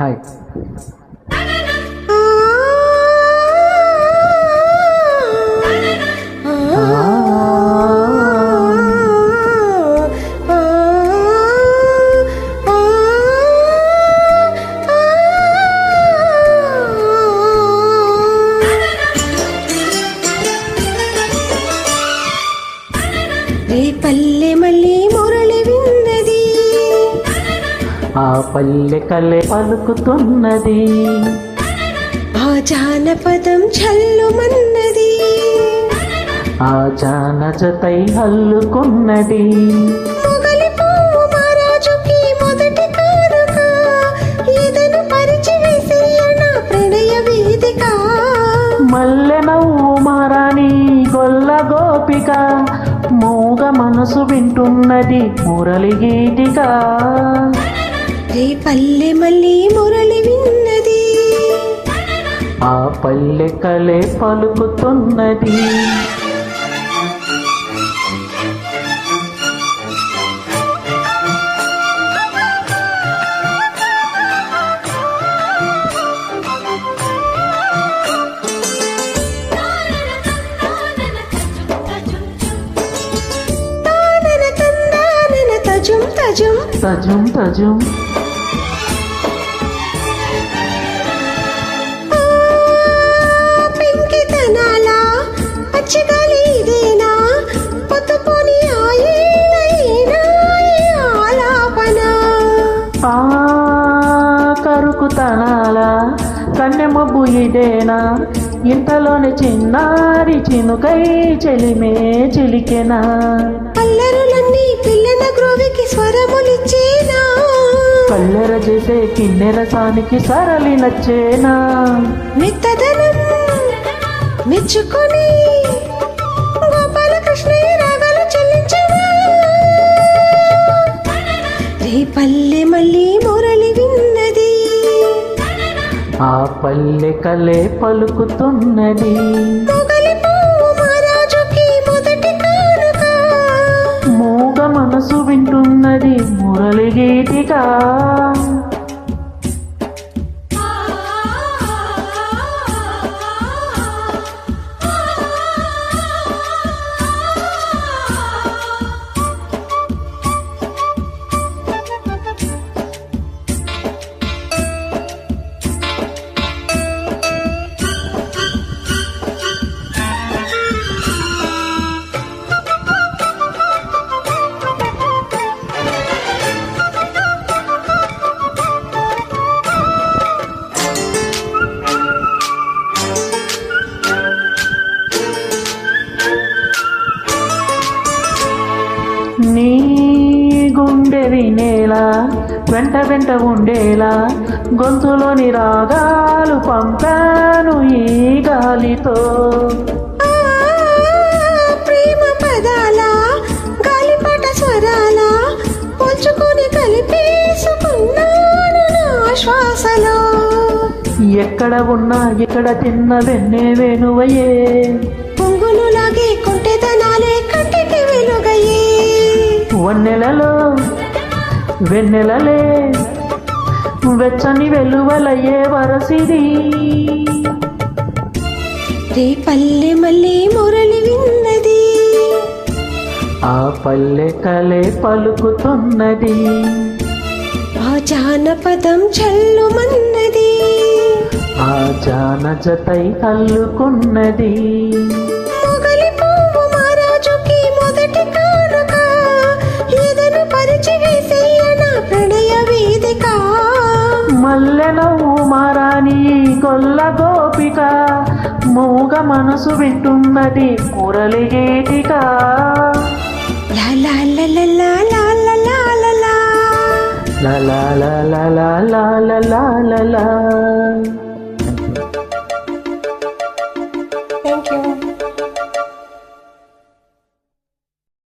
Hi. ah. పల్లె కలె పలుకుతున్నది. ఆ జానపదం చల్లుమన్నది. ఆ జాన జతై హల్లుకున్నది గొల్ల గోపిక. మూగ మనసు వింటున్నది మురళి గీతిక. రేపల్లె మళ్ళీ మురళి విన్నది. ఆ పల్లె కలే పలుకుతున్నది. tajum తజం. పచ్చిగాలి ఇదేనా ఆలాపన. ఆ కన్నె మబ్బు ఇంతలోని చిన్నారి చినుకై చెలిమే చిలికెనా? అల్లరులన్నీ పిల్లన గ్రోవికి స్వరములిచ్చేనా? కల్లెర చేసే కిన్నెర సానికి సరళి నచ్చేనా మెత్తదనం మెచ్చుకొని పల్లె మళ్ళీ మురళి విన్నది. ఆ పల్లె కలే పలుకుతున్నది. మూగ మనసు వింటున్నది మురళి గీతిగా వినేలా వెంట వెంట ఉండేలా గొంతులోని రాగాలు పంపాను ఈ గాలితో. ప్రేమ పదాల గాలిపట స్వరాల పోల్చుకొని కలిపేసుకున్నాను నా శ్వాసలో. ఎక్కడ ఉన్నా ఇక్కడ తిన్న వెన్నే వేణువయే పొంగులు లాగే కొంటెదనాలే కంటికి వెలుగయ్యే. వన్నెలలో వెన్నెలలే వెచ్చని వెలువలయ్యే వరసిది. రే పల్లె మళ్ళీ మురళి విన్నది. ఆ పల్లె కలే పలుకుతున్నది. ఆ జానపదం చల్లుమన్నది. ఆ జానజతై అల్లుకున్నది గొల్ల గోపిక మూగ మనసు వింటున్నది మురళి గీతిక లా లా లా లా లా లా లా